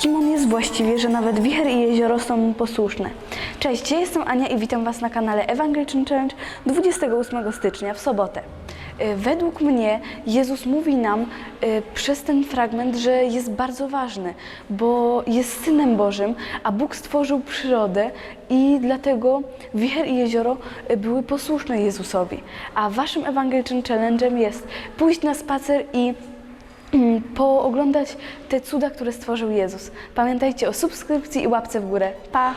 Kim on jest właściwie, że nawet wicher i jezioro są mu posłuszne? Cześć, ja jestem Ania i witam Was na kanale Evangelical Challenge 28 stycznia w sobotę. Y, Według mnie Jezus mówi nam y, przez ten fragment, że jest bardzo ważny, bo jest Synem Bożym, a Bóg stworzył przyrodę i dlatego wicher i jezioro y, były posłuszne Jezusowi. A Waszym Evangelical Challenge'em jest pójść na spacer i pooglądać te cuda, które stworzył Jezus. Pamiętajcie o subskrypcji i łapce w górę. Pa!